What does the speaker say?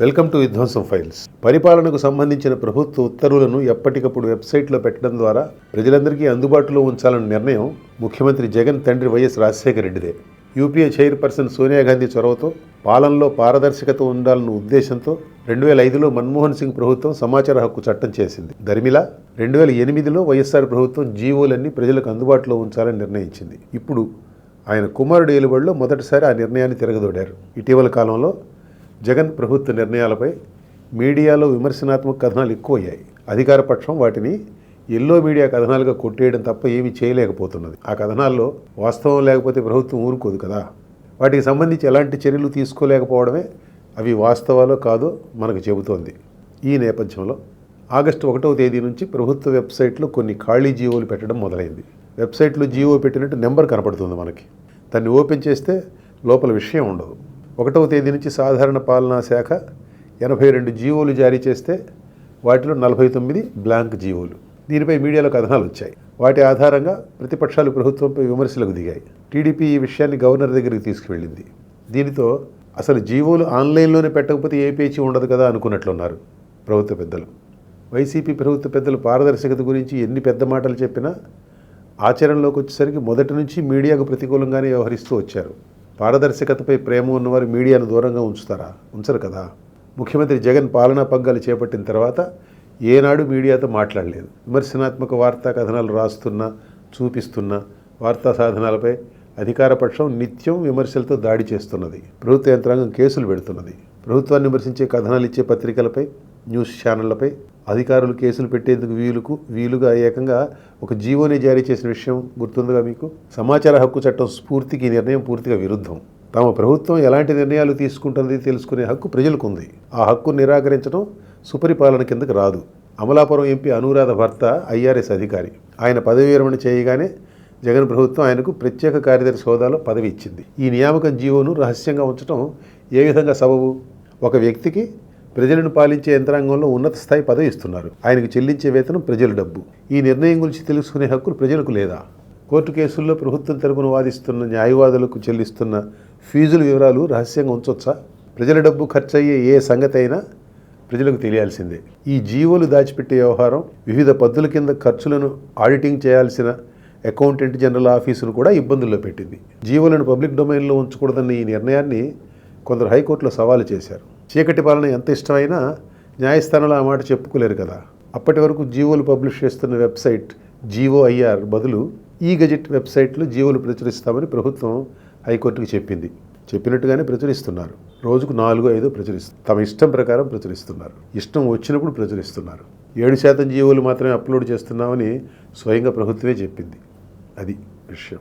Welcome to విధ్వంసం files. పరిపాలనకు సంబంధించిన ప్రభుత్వ ఉత్తర్వులను ఎప్పటికప్పుడు వెబ్సైట్లో పెట్టడం ద్వారా ప్రజలందరికీ అందుబాటులో ఉంచాలన్న నిర్ణయం ముఖ్యమంత్రి జగన్ తండ్రి వైఎస్ రాజశేఖర రెడ్డిదే. యూపీఏ చైర్పర్సన్ సోనియా గాంధీ చొరవతో పాలనలో పారదర్శకత ఉండాలన్న ఉద్దేశంతో రెండు వేల ఐదులో మన్మోహన్ సింగ్ ప్రభుత్వం సమాచార హక్కు చట్టం చేసింది. దరిమిలా రెండు వేల ఎనిమిదిలో వైఎస్ఆర్ ప్రభుత్వం జీవోలన్నీ ప్రజలకు అందుబాటులో ఉంచాలని నిర్ణయించింది. ఇప్పుడు ఆయన కుమారుడు ఏలుబడిలో మొదటిసారి ఆ నిర్ణయాన్ని తిరగదోడారు. ఇటీవల కాలంలో జగన్ ప్రభుత్వ నిర్ణయాలపై మీడియాలో విమర్శనాత్మక కథనాలు ఎక్కువయ్యాయి. అధికార పక్షం వాటిని ఎల్లో మీడియా కథనాలుగా కొట్టేయడం తప్ప ఏమీ చేయలేకపోతున్నది. ఆ కథనాల్లో వాస్తవం లేకపోతే ప్రభుత్వం ఊరుకోదు కదా? వాటికి సంబంధించి ఎలాంటి చర్యలు తీసుకోలేకపోవడమే అవి వాస్తవాలో కాదో మనకు చెబుతోంది. ఈ నేపథ్యంలో ఆగస్టు ఒకటవ తేదీ నుంచి ప్రభుత్వ వెబ్సైట్లో కొన్ని ఖాళీ జీవోలు పెట్టడం మొదలైంది. వెబ్సైట్లో జీవో పెట్టినట్టు నెంబర్ కనపడుతుంది మనకి. దాన్ని ఓపెన్ చేస్తే లోపల విషయం ఉండదు. ఒకటవ తేదీ నుంచి సాధారణ పాలనా శాఖ ఎనభై రెండు జీవోలు జారీ చేస్తే వాటిలో నలభై తొమ్మిది బ్లాంక్ జీవోలు. దీనిపై మీడియాలో కథనాలు వచ్చాయి. వాటి ఆధారంగా ప్రతిపక్షాలు ప్రభుత్వంపై విమర్శలకు దిగాయి. టీడీపీ ఈ విషయాన్ని గవర్నర్ దగ్గరికి తీసుకువెళ్ళింది. దీనితో అసలు జీవోలు ఆన్లైన్లోనే పెట్టకపోతే ఏ పేచీ ఉండదు కదా అనుకున్నట్లున్నారు ప్రభుత్వ పెద్దలు. వైసీపీ ప్రభుత్వ పెద్దలు పారదర్శకత గురించి ఎన్ని పెద్ద మాటలు చెప్పినా ఆచరణలోకి వచ్చేసరికి మొదటి నుంచి మీడియాకు ప్రతికూలంగానే వ్యవహరిస్తూ వచ్చారు. పారదర్శకతపై ప్రేమ ఉన్నవారు మీడియాను దూరంగా ఉంచుతారా? ఉంచరు కదా. ముఖ్యమంత్రి జగన్ పాలనా పగ్గాలు చేపట్టిన తర్వాత ఏనాడు మీడియాతో మాట్లాడలేదు. విమర్శనాత్మక వార్తా కథనాలు రాస్తున్నా చూపిస్తున్నా వార్తా సాధనాలపై అధికారపక్షం నిత్యం విమర్శలతో దాడి చేస్తున్నది. ప్రభుత్వ యంత్రాంగం కేసులు పెడుతున్నది. ప్రభుత్వాన్ని విమర్శించే కథనాలు ఇచ్చే పత్రికలపై న్యూస్ ఛానళ్ళపై అధికారులు కేసులు పెట్టేందుకు వీలుకు వీలుగా ఏకంగా ఒక జీవోని జారీ చేసిన విషయం గుర్తుందిగా మీకు? సమాచార హక్కు చట్టం స్ఫూర్తికి ఈ నిర్ణయం పూర్తిగా విరుద్ధం. తమ ప్రభుత్వం ఎలాంటి నిర్ణయాలు తీసుకుంటుంది తెలుసుకునే హక్కు ప్రజలకు ఉంది ఆ హక్కు నిరాకరించడం సుపరిపాలన కిందకు రాదు. అమలాపురం ఎంపీ అనురాధ భర్త ఐఆర్ఎస్ అధికారి. ఆయన పదవి విరమణ చేయగానే జగన్ ప్రభుత్వం ఆయనకు ప్రత్యేక కార్యదర్శి హోదాలో పదవి ఇచ్చింది. ఈ నియామకం జీవోను రహస్యంగా ఉంచడం ఏ విధంగా సబబు? ఒక వ్యక్తికి ప్రజలను పాలించే యంత్రాంగంలో ఉన్నత స్థాయి పదవి ఇస్తున్నారు. ఆయనకు చెల్లించే వేతనం ప్రజల డబ్బు. ఈ నిర్ణయం గురించి తెలుసుకునే హక్కులు ప్రజలకు లేదా? కోర్టు కేసుల్లో ప్రభుత్వం తరపున వాదిస్తున్న న్యాయవాదులకు చెల్లిస్తున్న ఫీజుల వివరాలు రహస్యంగా ఉంచవచ్చా ప్రజల డబ్బు ఖర్చు అయ్యే ఏ సంగతి అయినా ప్రజలకు తెలియాల్సిందే. ఈ జీవోలు దాచిపెట్టే వ్యవహారం వివిధ పద్ధతుల కింద ఖర్చులను ఆడిటింగ్ చేయాల్సిన అకౌంటెంట్ జనరల్ ఆఫీసును కూడా ఇబ్బందుల్లో పెట్టింది. జీవోలను పబ్లిక్ డొమైన్లో ఉంచకూడదన్న ఈ నిర్ణయాన్ని కొందరు హైకోర్టులో సవాలు చేశారు. చీకటి పాలన ఎంత ఇష్టమైనా న్యాయస్థానంలో ఆ మాట చెప్పుకోలేరు కదా. అప్పటి వరకు జీవోలు పబ్లిష్ చేస్తున్న వెబ్సైట్ జీవో ఐఆర్ బదులు ఈ గజెట్ వెబ్సైట్లో జీవోలు ప్రచురిస్తామని ప్రభుత్వం హైకోర్టుకు చెప్పింది. చెప్పినట్టుగానే ప్రచురిస్తున్నారు. రోజుకు నాలుగు ఐదు ప్రచురిస్తారు తమ ఇష్టం ప్రకారం ప్రచురిస్తున్నారు. ఇష్టం వచ్చినప్పుడు ప్రచురిస్తున్నారు. ఏడు శాతం జీవోలు మాత్రమే అప్లోడ్ చేస్తున్నామని స్వయంగా ప్రభుత్వమే చెప్పింది. అది విషయం.